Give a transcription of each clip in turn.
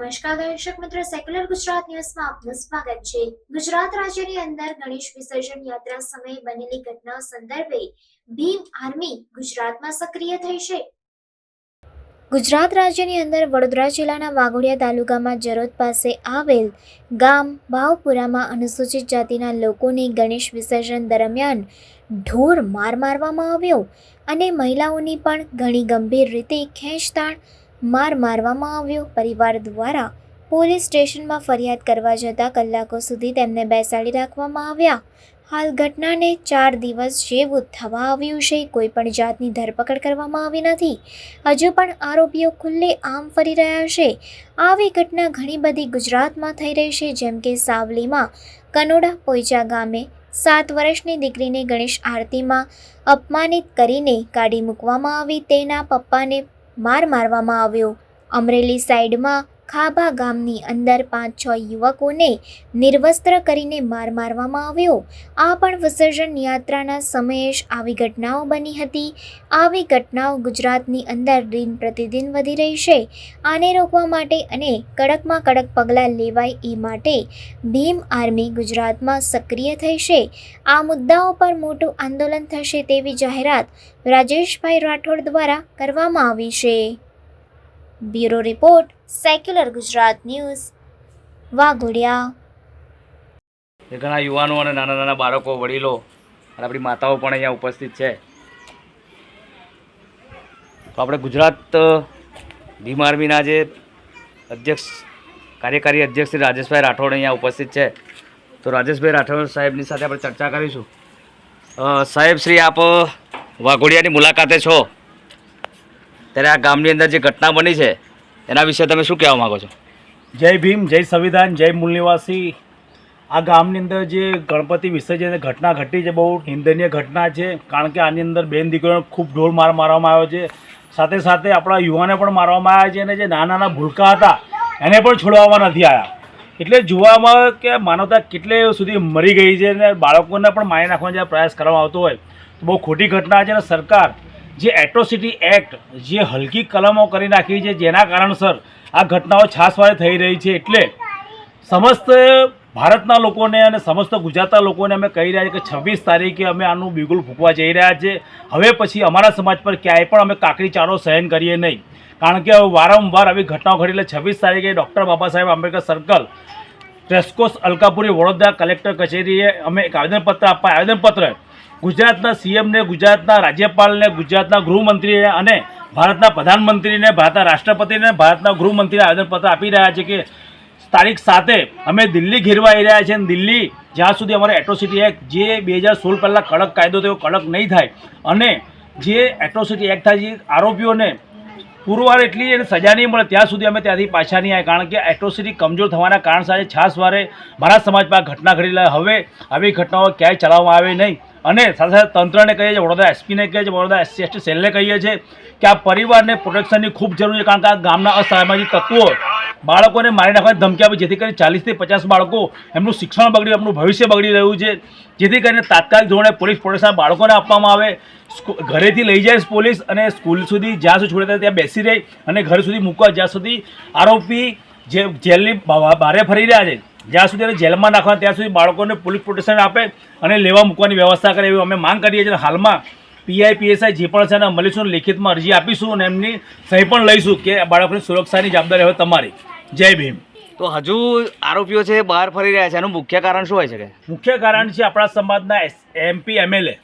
નમસ્કાર દર્શક મિત્રો સેક્યુલર ગુજરાત ન્યૂઝમાં આપનું સ્વાગત છે. ગુજરાત રાજ્યની અંદર ગણેશ વિસર્જન યાત્રા સમયે બનેલી ઘટના સંદર્ભે ભીમ આર્મી ગુજરાતમાં સક્રિય થઈ છે. ગુજરાત રાજ્યની અંદર વડોદરા જિલ્લાના વાઘોડિયા તાલુકામાં જરોદ પાસે આવેલ ગામ ભાવપુરામાં અનુસૂચિત જાતિના લોકોને ગણેશ વિસર્જન દરમિયાન ઢોર માર મારવામાં આવ્યો અને મહિલાઓની પણ ઘણી ગંભીર રીતે ખેંચતાણ માર મારવામાં આવ્યો. પરિવાર દ્વારા પોલીસ સ્ટેશનમાં ફરિયાદ કરવા જતાં કલાકો સુધી તેમને બેસાડી રાખવામાં આવ્યા. હાલ ઘટનાને ચાર દિવસ જેવું થવા આવ્યું છે. કોઈ પણ જાતની ધરપકડ કરવામાં આવી નથી. હજુ પણ આરોપીઓ ખુલ્લે આમ ફરી રહ્યા છે. આવી ઘટના ઘણી બધી ગુજરાતમાં થઈ રહી છે. જેમ કે સાવલીમાં કનોડા પોઈચા ગામે સાત વર્ષની દીકરીને ગણેશ આરતીમાં અપમાનિત કરીને કાઢી મૂકવામાં આવી. તેના પપ્પાને માર મારવામાં આવ્યો. અમરેલી સાઈડમાં ખાભા ગામની અંદર પાંચ છ યુવકોને નિર્વસ્ત્ર કરીને માર મારવામાં આવ્યો. આ પણ વિસર્જન યાત્રાના સમયે જ આવી ઘટનાઓ બની હતી. આવી ઘટનાઓ ગુજરાતની અંદર દિન પ્રતિદિન વધી રહી છે. આને રોકવા માટે અને કડકમાં કડક પગલાં લેવાય એ માટે ભીમ આર્મી ગુજરાતમાં સક્રિય થઈ છે. આ મુદ્દાઓ પર મોટું આંદોલન થશે તેવી જાહેરાત રાજેશભાઈ રાઠોડ દ્વારા કરવામાં આવી છે. Bureau report, secular Gujarat news, Vaghodiya. એ ઘણા યુવાનો અને નાના નાના બાળકો, વડીલો અને આપણી માતાઓ પણ અહીંયા ઉપસ્થિત છે. તો આપણે ગુજરાત ભીમ આર્મીના જે અધ્યક્ષ, કાર્યકારી અધ્યક્ષ શ્રી રાજેશભાઈ રાઠોડ અહીંયા ઉપસ્થિત છે. તો રાજેશભાઈ રાઠોડ સાહેબની સાથે આપણે ચર્ચા કરીશું. સાહેબ, શ્રી આપ વાઘોડિયાની મુલાકાતે છો. ત્યારે આ ગામની અંદર જે ઘટના બની છે, એના વિશે તમે શું કહેવા માગો છો? જય ભીમ, જય સંવિધાન, જય મૂળ આ ગામની અંદર જે ગણપતિ વિસર્જન ઘટના ઘટી છે, બહુ નિંદનીય ઘટના છે, કારણ કે આની અંદર બેન દીકરીઓને ખૂબ ઢોર માર મારવામાં આવ્યો છે. સાથે સાથે આપણા યુવાને પણ મારવામાં આવ્યા છે અને જે નાના નાના ભૂલકા હતા, એને પણ છોડવામાં નથી આવ્યા. એટલે જોવામાં કે માનવતા કેટલે સુધી મરી ગઈ છે અને બાળકોને પણ મારી નાખવાનો જે પ્રયાસ કરવામાં આવતો હોય, તો બહુ ખોટી ઘટના છે અને સરકાર જે એટ્રોસિટી એક્ટ જે હલકી કલમો કરી નાખી છે જેના કારણસર આ ઘટનાઓ છાસવારે થઈ રહી છે એટલે સમસ્ત ભારતના લોકોને અને સમસ્ત ગુજરાતના લોકોને અમે કહી રહ્યા છીએ કે છવ્વીસ તારીખે અમે આનું બિગુલ ફૂંકવા જઈ રહ્યા છે. હવે પછી અમારા સમાજ પર ક્યાંય પણ અમે કાકડી ચારો સહન કરીએ નહીં. કારણ કે વારંવાર આવી ઘટનાઓ ઘટી એટલે છવ્વીસ તારીખે ડૉક્ટર બાબા સાહેબ આંબેડકર સર્કલ ટ્રેસ્કોસ અલકાપુરી વડોદરા કલેક્ટર કચેરીએ અમે એક આવેદનપત્ર આપવા આવેદનપત્ર ગુજરાતના સીએમને ગુજરાતના રાજ્યપાલને, ગુજરાતના ગૃહમંત્રીને અને ભારતના પ્રધાનમંત્રીને, ભારતના રાષ્ટ્રપતિને, ભારતના ગૃહમંત્રીને આવેદનપત્ર આપી રહ્યા છે કે તારીખ સાથે અમે દિલ્હી ઘેરવાઈ રહ્યા છીએ અને દિલ્હી જ્યાં સુધી અમારે એટ્રોસિટી એક્ટ જે બે હજાર સોળ પહેલાં કડક કાયદો થયો, કડક નહીં થાય અને જે એટ્રોસિટી એક્ટ થાય છે આરોપીઓને પૂરવાર એટલી એને સજા નહીં મળે, ત્યાં સુધી અમે ત્યાંથી પાછા નહીં આવે કારણ કે એટ્રોસિટી કમજોર થવાના કારણ સાથે છાસવારે મારા સમાજમાં ઘટના ઘડી હવે આવી ઘટનાઓ ક્યાંય ચલાવવામાં આવે નહીં. અને સાથે સાથે તંત્રને કહીએ છીએ, વડોદરા એસપીને કહીએ છીએ, વડોદરા એસસી, એસટી સેલને કહીએ છીએ કે આ પરિવારને પ્રોટેક્શનની ખૂબ જરૂર છે, કારણ કે આ ગામના અસામાજિક તત્વો બાળકોને મારી નાખવાની ધમકી આપી, જેથી કરીને ચાલીસથી પચાસ બાળકો એમનું શિક્ષણ બગડી, એમનું ભવિષ્ય બગડી રહ્યું છે. જેથી કરીને તાત્કાલિક ધોરણે પોલીસ પ્રોટેક્શન બાળકોને આપવામાં આવે. ઘરેથી લઈ જાય પોલીસ અને સ્કૂલ સુધી, જ્યાં સુધી છોડે ત્યાં બેસી રહી અને ઘર સુધી મૂકવા, જ્યાં સુધી આરોપી જે જેલની ભારે ફરી રહ્યા છે જ્યાં સુધી એને જેલમાં નાખવા ત્યાં સુધી બાળકોને પોલીસ પ્રોટેક્શન આપે અને લેવા મૂકવાની વ્યવસ્થા કરે એવી અમે માંગ કરીએ છીએ. હાલમાં પીઆઈ પીએસઆઈ જે પણ છે એને મળીશું અને લેખિતમાં અરજી આપીશું અને એમની સહી પણ લઈશું કે બાળકોની સુરક્ષાની જવાબદારી હવે તમારી. જય ભીમ. તો હજુ આરોપીઓ છે બહાર ફરી રહ્યા છે. એનું મુખ્ય કારણ શું હોય છે કે મુખ્ય કારણ છે આપણા સમાજના એમપી એમએલએ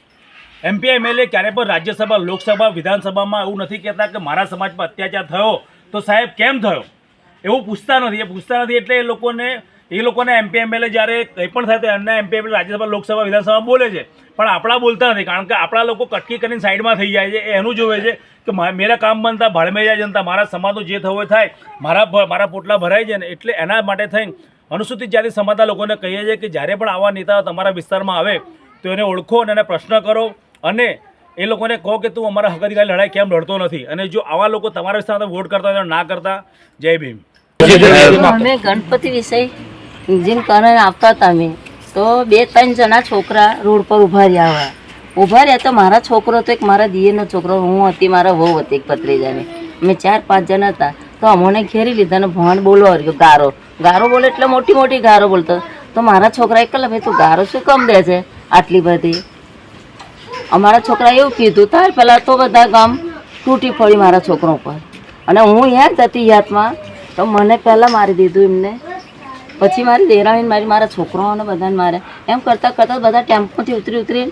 એમપી એમએલએ ક્યારે પણ રાજ્યસભા લોકસભા વિધાનસભામાં એવું નથી કહેતા કે મારા સમાજમાં અત્યાચાર થયો તો સાહેબ કેમ થયો? એવું પૂછતા નથી. એ પૂછતા નથી એટલે એ લોકોને એ લોકોને એમપી એમએલએ જ્યારે કંઈ પણ થાય તો એમના એમપી એમએલએ રાજ્યસભા લોકસભા વિધાનસભા બોલે છે પણ આપણા બોલતા નથી કારણ કે આપણા લોકો કટકી કરીને સાઈડમાં થઈ જાય છે એ એનું જોવે છે કે મેરા કામ બનતા ભાડમે જાય જનતા મારા સમાજનું જે થવું થાય મારા મારા પોટલા ભરાય છે ને એટલે એના માટે થઈને અનુસૂચિત જાતિ સમાજના લોકોને કહીએ છીએ કે જ્યારે પણ આવા નેતાઓ તમારા વિસ્તારમાં આવે તો એને ઓળખો અને એને પ્રશ્ન કરો અને એ લોકોને કહો કે તું અમારા હક અધિકારી લડાઈ કેમ લડતો નથી અને જો આવા લોકો તમારા વિસ્તારમાં વોટ કરતા હોય તો ના કરતા જય ભીમ અમે ગણપતિ વિષય કરીને આવતા હતા અમે. તો બે ત્રણ જણા છોકરા રોડ પર ઊભા રહ્યા હોય. ઊભા રહ્યા તો મારા છોકરો તો એક મારા દિયરનો છોકરો, હું હતી મારા વહુ હતી એક પત્રીજાને અમે ચાર પાંચ જણા હતા. તો અમોને ઘેરી લીધા ને ભણ બોલવા રહ્યો, ગારો. ગારો બોલે એટલે મોટી મોટી ગારો બોલતો. તો મારા છોકરા એક ભાઈ, તું ગારો શું કમ દે છે આટલી બધી? અમારા છોકરા એવું કીધું, તાર પહેલાં તો બધા ગામ તૂટી પડી મારા છોકરો ઉપર. અને હું યાદ હતી યાદમાં, તો મને પહેલાં મારી દીધું એમને. પછી મારી દેરાણીને મારી મારા છોકરાઓને બધાને મારે. એમ કરતાં કરતાં બધા ટેમ્પોથી ઉતરી ઉતરીને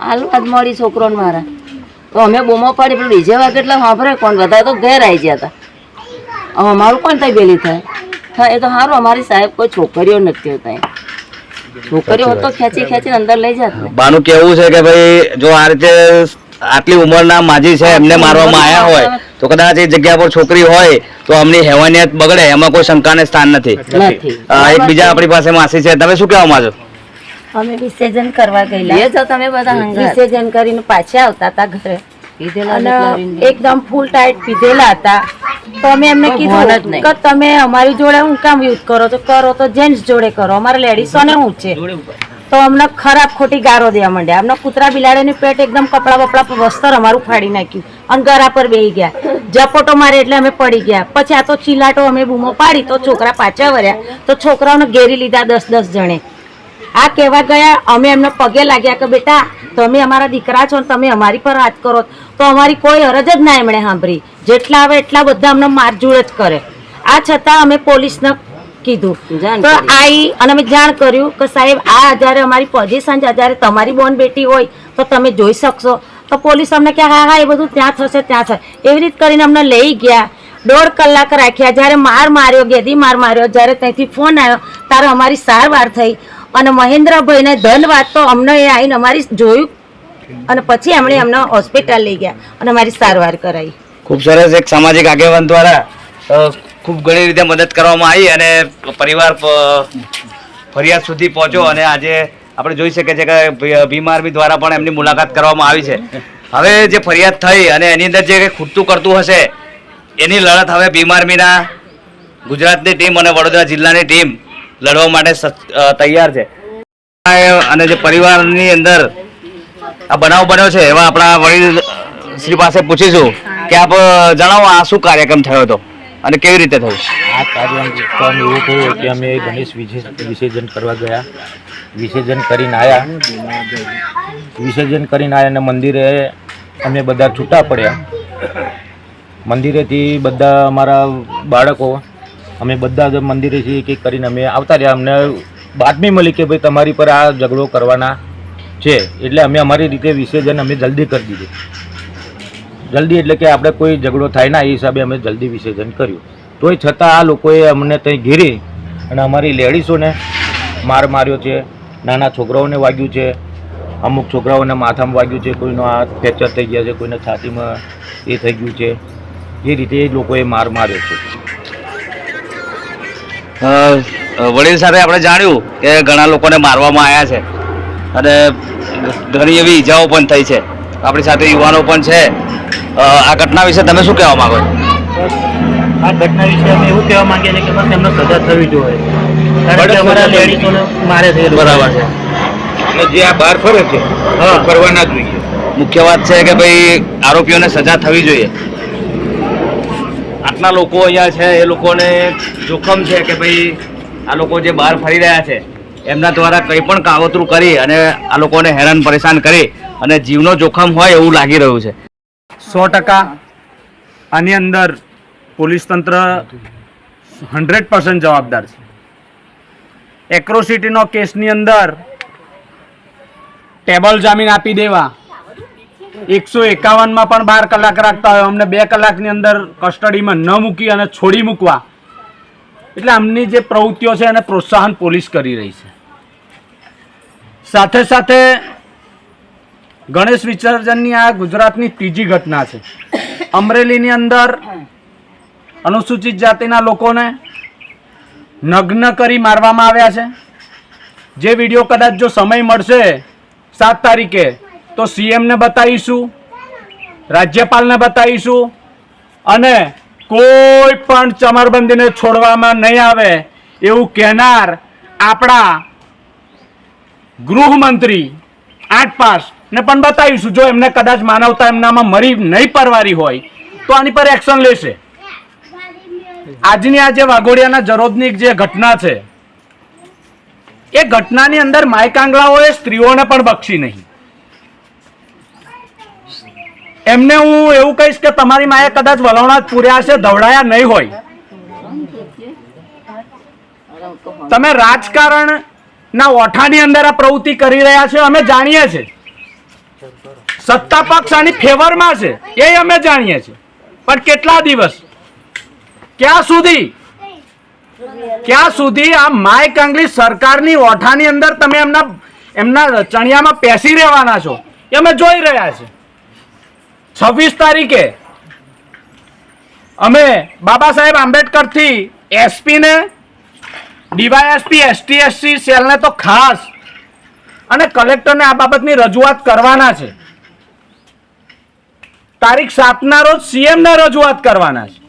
આલવાદ મળી છોકરોને મારા. તો અમે બૂમો પાડી પેલું ડીજે વાગે એટલે સાંભળે કોણ? બધા તો ઘેર આવી ગયા હતા અમારું કોણ થાય બેલી થાય? હા એ તો સારું અમારી સાહેબ કોઈ છોકરીઓ નથી હોતા. છોકરીઓ તો ખેંચી ખેંચીને અંદર લઈ જાય બાનું કેવું છે કે ભાઈ જો આ રીતે આટલી ઉંમરના માજી છે એમને મારવામાં આવ્યા હોય તો કદાચ એ જગ્યા પર છોકરી હોય તો અમની હેવાનિયત બગડે એમાં કોઈ શંકાને સ્થાન નથી. નથી. એક બીજા આપણી પાસે માસી છે. તમે શું કહેવા માંગો? અમે વિસર્જન કરવા ગયેલા. જો તમે બધા વિસર્જન કરીને પાછા આવતા હતા ઘરે. અને એકદમ ફૂલ ટાઈટ પીધેલા હતા. તો અમે એમને કીધું. કે તમે અમારી જોડે હું કામ યુઝ કરો? તો કરો તો જેન્ટ્સ જોડે કરો. અમારે લેડીસોને હું છે. તો અમને ખરાબ ખોટી ગારો દેવા માંડ્યા. અમને કૂતરા બિલાડીની પેટ એકદમ કપડા બપડા વસ્તર અમારું ફાડી નાખ્યું અને ગરા પર બેહી ગયા. ઝપોટો મારે એટલે અમે પડી ગયા. પછી આ તો ચીલાટો અમે બૂમો પાડી તો છોકરા પાછા વર્યા તો છોકરાઓને ઘેરી લીધા દસ દસ જણે. આ કહેવા ગયા, અમે એમને પગે લાગ્યા કે બેટા, તમે અમારા દીકરા છો ને તમે અમારી પર વાત કરો. તો અમારી કોઈ અરજ જ ના એમણે સાંભળી. જેટલા આવે એટલા બધા અમને મારઝૂડ જ કરે. આ છતાં અમે પોલીસને કીધું. તો. આઈ અને અમે જાણ કર્યું કે સાહેબ આ જ્યારે અમારી પોઝિશન છે જ્યારે તમારી બોન બેટી હોય તો તમે જોઈ શકશો. તો પોલીસ અમને કે હા હા એ બધું ત્યાં થશે ત્યાં થશે. એવી રીત કરીને અમને લઈ ગયા. દોઢ કલાક રાખ્યા. જ્યારે માર માર્યો ગેદી માર માર્યો જ્યારે ત્યાંથી ફોન આવ્યો ત્યારે અમારી સારવાર થઈ. અને મહેન્દ્રભાઈને ધન્યવાદ તો અમને એ આવીને અમારી જોયું. અને પછી એમણે અમને હોસ્પિટલ લઈ ગયા અને અમારી સારવાર કરાવી ખૂબ સરસ એક સામાજિક આગેવાન દ્વારા ખૂબ ઘણી રીતે મદદ કરવામાં આવી અને પરિવાર ફરિયાદ સુધી પહોંચ્યો અને આજે આપણે જોઈ શકીએ છીએ કે ભીમ આર્મી દ્વારા પણ એમની મુલાકાત કરવામાં આવી છે. હવે જે ફરિયાદ થઈ અને એની અંદર જે ખૂટતું કરતું હશે, એની લડત હવે ભીમ આર્મીના ગુજરાતની ટીમ અને વડોદરા જિલ્લાની ટીમ લડવા માટે તૈયાર છે. અને જે પરિવારની અંદર આ બનાવ બન્યો છે, એવા આપણા વડીલ શ્રી પાસે પૂછીશું કે આપ જણાવો આ શું કાર્યક્રમ થયો હતો? અને કેવી રીતે થયું? આ કાર્યક્રમ એવું થયું કે અમે ગણેશ વિસર્જ- વિસર્જન કરવા ગયા. વિસર્જન કરીને આવ્યા વિસર્જન કરીને આવ્યા અને મંદિરે અમે બધા છૂટા પડ્યા. મંદિરેથી બધા અમારા બાળકો, અમે બધા જ મંદિરેથી એક કરીને અમે આવતા રહ્યા. અમને બાતમી મળી કે ભાઈ તમારી પર આ ઝઘડો કરવાના છે. એટલે અમે અમારી રીતે વિસર્જન અમે જલ્દી કરી દીધું. જલ્દી એટલે કે આપણે કોઈ ઝઘડો થાય ના, એ હિસાબે અમે જલ્દી વિસર્જન કર્યું. તોય છતાં આ લોકોએ અમને ત્યાં ઘેરી અને અમારી લેડીસોને માર માર્યો છે, નાના છોકરાઓને વાગ્યું છે, અમુક છોકરાઓને માથામાં વાગ્યું છે, કોઈનો આ ફ્રેક્ચર થઈ ગયા છે, કોઈને છાતીમાં એ થઈ ગયું છે. એ રીતે એ લોકોએ માર માર્યો છે. વડીલ સાથે આપણે જાણ્યું કે ઘણા લોકોને મારવામાં આવ્યા છે. અને ઘણી એવી ઈજાઓ પણ થઈ છે. આપણી સાથે યુવાનો પણ છે. આ ઘટના વિશે તમે શું કહેવા માંગો છો? આ ઘટના વિશે અમે એવું કહેવા માંગીએ છીએ કે બસ એમને સજા થવી જોઈએ. કારણ કે અમારા લેડીઝોને મારે છે બરાબર છે. અને જે આ બહાર ફરે છે હા. ફરવા ના જોઈએ. મુખ્ય વાત છે કે ભાઈ આરોપીઓને સજા થવી જોઈએ. આટલા લોકો અહીંયા છે એ લોકોને જોખમ છે કે ભાઈ આ લોકો જે બહાર ફરી રહ્યા છે એમના દ્વારા કંઈ પણ કાવતરું કરી અને આ લોકોને હેરાન પરેશાન કરી અને જીવનો જોખમ હોય એવું લાગી રહ્યું છે. સો ટકા. આની અંદર પોલીસ તંત્ર હંડ્રેડ પર્સન્ટ જવાબદાર છે. એક્રોસિટીનો કેસની અંદર ટેબલ જામીન આપી દેવા. એકસો એકાવનમાં પણ બાર કલાક રાખતા હોય. અમને બે કલાકની અંદર કસ્ટડીમાં ન મૂકી અને છોડી મૂકવા. એટલે આમની જે પ્રવૃત્તિઓ છે એને પ્રોત્સાહન પોલીસ કરી રહી છે. સાથે સાથે ગણેશ વિસર્જનની આ ગુજરાતની ત્રીજી ઘટના છે. અમરેલીની અંદર અનુસૂચિત જાતિના લોકોને નગ્ન કરી મારવામાં આવ્યા છે. જે વીડિયો કદાચ જો સમય મળશે સાત તારીખે, તો સીએમને બતાવીશું, રાજ્યપાલને બતાવીશું અને કોઈ પણ ચમરબંધીને છોડવામાં નહીં આવે એવું કહેનાર આપણા ગૃહમંત્રી આઠ પાસ ને પણ બતાવીશું, જો એમને કદાચ માનવતા એમનામાં મરી નહીં પરવારી હોય, તો આની પર એક્શન લેશે. આજની આ જે વાઘોડિયાના જરોદની જે ઘટના છે, એ ઘટનાની અંદર માયકાંગલાઓએ સ્ત્રીઓને પણ બક્ષી નહીં. એમને હું એવું કહીશ કે તમારી માએ કદાચ વલવણા પૂર્યા છે ધવડાયા નહીં હોય. તમે રાજકારણ ના ઓઠાની અંદર આ પ્રવૃત્તિ કરી રહ્યા છો, અમે જાણીએ છીએ. સત્તા પક્ષ આની ફેવરમાં છે, એ અમે જાણીએ છીએ. પણ કેટલા દિવસ? ક્યાં સુધી? ક્યાં સુધી આ માય કાંગલી સરકારની ઓઠાની અંદર તમે એમના એમના ચણિયામાં પેસી રહેવાના છો? એ અમે જોઈ રહ્યા છે છવ્વીસ તારીખે અમે બાબા સાહેબ આંબેડકરથી એસપીને, ડીવાયએસપી, એસટી, એસસી, સેલને તો ખાસ અને કલેક્ટરને આ બાબતની રજૂઆત કરવાના છે. તારીખ સાતના રોજ સીએમને રજૂઆત કરવાના છે.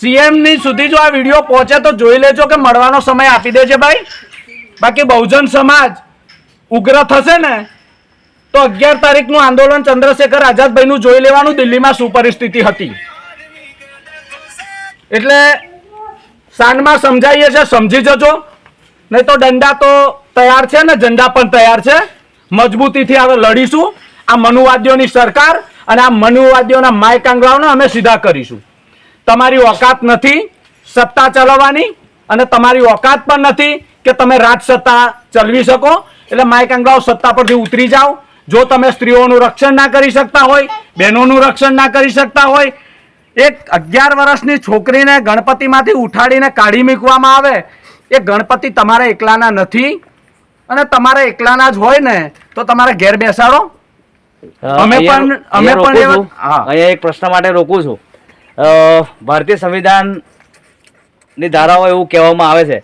સીએમની સુધી જો આ વીડિયો પહોંચે તો જોઈ લેજો કે મળવાનો સમય આપી દેજે ભાઈ. બાકી બહુજન સમાજ ઉગ્ર થશે ને, તો અગિયાર તારીખનું આંદોલન ચંદ્રશેખર આઝાદભાઈનું જોઈ લેવાનું દિલ્હીમાં શું પરિસ્થિતિ હતી. એટલે સાંજમાં સમજાઈએ છે સમજી જજો. નહીં તો દંડા તો તૈયાર છે ને, ઝંડા પણ તૈયાર છે. મજબૂતીથી હવે લડીશું. આ મનુવાદીઓની સરકાર અને આ મનુવાદીઓના માય કાંગલાઓને અમે સીધા કરીશું. તમારી ઓકાત નથી સત્તા ચલાવવાની અને તમારી ઓકાત પણ નથી કે તમે સત્તા ચલવી શકો. એટલે માય કાંગલાઓ સત્તા પરથી ઉતરી જાઓ. જો તમે સ્ત્રીઓનું રક્ષણ ના કરી શકતા હોય, બહેનોનું રક્ષણ ના કરી શકતા હોય, એક અગિયાર વર્ષની છોકરીને ગણપતિમાંથી ઉઠાડીને કાઢી મૂકવામાં આવે, એ ગણપતિ તમારા એકલાના નથી. અને તમારા એકલાના જ હોય ને, તો તમારે ઘેર બેસાડો. અમે પણ- અમે પણ. અહીંયા એક પ્રશ્ન માટે રોકું છું. ભારતીય સંવિધાનની ધારાઓ એવું કહેવામાં આવે છે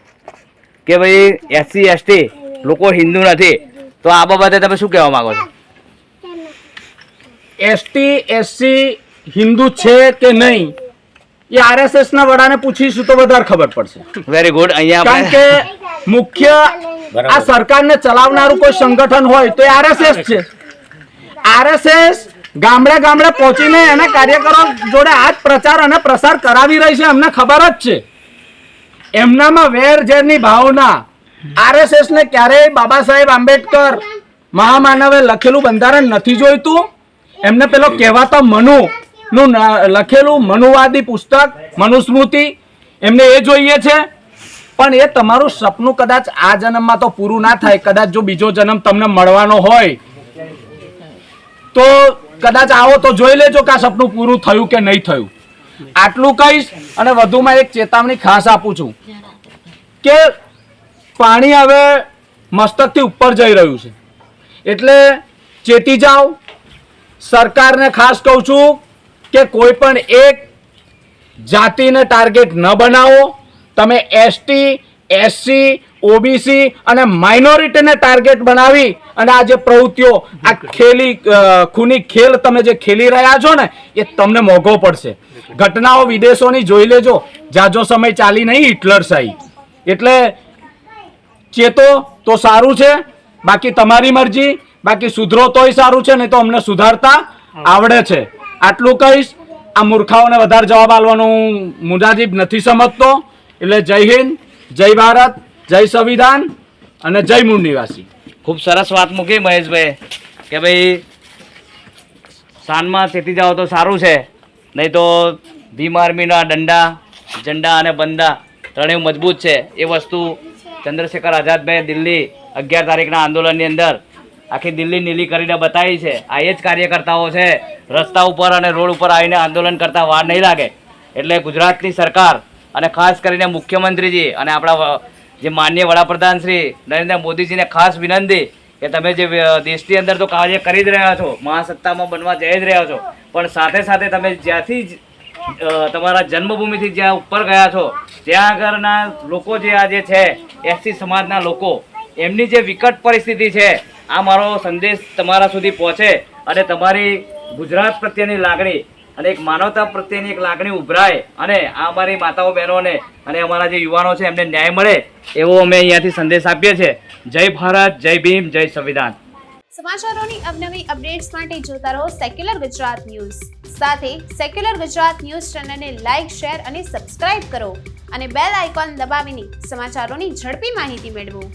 કે ભાઈ એસસી એસટી લોકો હિન્દુ નથી. તો આ બાબતે તમે શું કહેવા માંગો છો? એસટી એસસી હિન્દુ છે કે નહીં? એ આરએસએસ ના વડાને પૂછીશું તો વધારે ખબર પડશે. વેરી ગુડ અહીંયા કારણ કે મુખ્ય આ સરકારને ચલાવનારું કોઈ સંગઠન હોય તો એ આરએસએસ છે. આરએસએસ ગામડે ગામડે પહોંચીને એના કાર્યકરો જોડે આ પ્રચાર અને પ્રસાર કરાવી રહી છે અમને ખબર જ છે. એમનામાં વેર ઝેરની ભાવના. આરએસએસ ને ક્યારેય બાબા સાહેબ આંબેડકર મહામાનવે લખેલું બંધારણ નથી જોઈતું. એમને પેલો કહેવાતો મનુ નું, લખેલું મનુવાદી પુસ્તક, મનુસ્મૃતિ, એમને એ જોઈએ છે. પણ એ તમારું સપનું કદાચ આ જન્મમાં તો પૂરું ના થાય, કદાચ જો બીજો જન્મ તમને મળવાનો હોય તો કદાચ આવો તો જોઈ લેજો કે આ સપનું પૂરું થયું કે નહીં થયું. આટલું કહીશ અને વધુમાં એક ચેતવણી ખાસ આપું છું કે પાણી હવે મસ્તકથી ઉપર જઈ રહ્યું છે. એટલે ચેતી જાઓ. સરકારને ખાસ કહું છું કે કોઈ પણ એક જાતિને ટાર્ગેટ ન બનાવો. તમે એસટી એસસી ઓબીસી અને માઇનોરિટીને ટાર્ગેટ બનાવી અને આ જે પ્રવૃત્તિઓ, આ ખેલી ખૂની ખેલ તમે જે ખેલી રહ્યા છો ને, એ તમને મોંઘો પડશે. ઘટનાઓ વિદેશોની જોઈ લેજો. જાજો સમય ચાલી નહીં હિટલર શાહી એટલે ચેતો તો સારું છે, બાકી તમારી મરજી, બાકી સુધરો તોય સારું છે, નહીં તો અમને સુધારતા આવડે છે. આટલું કહીશ. આ મૂર્ખાઓને વધારે જવાબ આપવાનું મુજાજીબ નથી સમજતો. એટલે જય હિન્દ, જય ભારત. જય સંવિધાન અને જય મૂળ નિવાસી. ખૂબ સરસ વાત મૂકી મહેશભાઈ કે ભાઈ સાંજમાં ચેતી જાઓ તો સારું છે, નહીં તો ભીમ આર્મીના દંડા, ઝંડા અને બંદા ત્રણેય મજબૂત છે. એ વસ્તુ ચંદ્રશેખર આઝાદભાઈ દિલ્હી અગિયાર તારીખના આંદોલનની અંદર આખી દિલ્હી નીલી કરીને બતાવી છે. આ એ જ કાર્યકર્તાઓ છે, રસ્તા ઉપર અને રોડ ઉપર આવીને આંદોલન કરતા વાર નહીં લાગે. એટલે ગુજરાતની સરકાર અને ખાસ કરીને મુખ્યમંત્રીજી અને આપણા જે માન્ય વડાપ્રધાન શ્રી નરેન્દ્ર મોદીજીને ખાસ વિનંતી કે તમે જે દેશની અંદર તો કાર્ય કરી જ રહ્યા છો, મહાસત્તામાં બનવા જઈ જ રહ્યા છો, પણ સાથે સાથે તમે જ્યાંથી જ તમારા જન્મભૂમિથી જ્યાં ઉપર ગયા છો, ત્યાં આગળના લોકો જે આજે છે, એસસી સમાજના લોકો, એમની જે વિકટ પરિસ્થિતિ છે, આ મારો સંદેશ તમારા સુધી પહોંચે અને તમારી ગુજરાત પ્રત્યેની લાગણી અને એક માનવતા પ્રત્યેની એક લાગણી ઉભરાય અને આ અમારી માતાઓ બહેનોને અને અમારા જે યુવાનો છે, એમને ન્યાય મળે એવો અમે અહીંયાથી સંદેશ આપીએ છીએ. જય ભારત, જય ભીમ, જય સંવિધાન. સમાચારોની અવનવી અપડેટ્સ માટે જોતા રહો સેક્યુલર ગુજરાત ન્યૂઝ સાથે સેક્યુલર ગુજરાત ન્યૂઝ ચેનલને લાઇક શેર અને સબસ્ક્રાઇબ કરો અને બેલ આઇકોન દબાવીને સમાચારોની ઝડપી માહિતી મેળવો.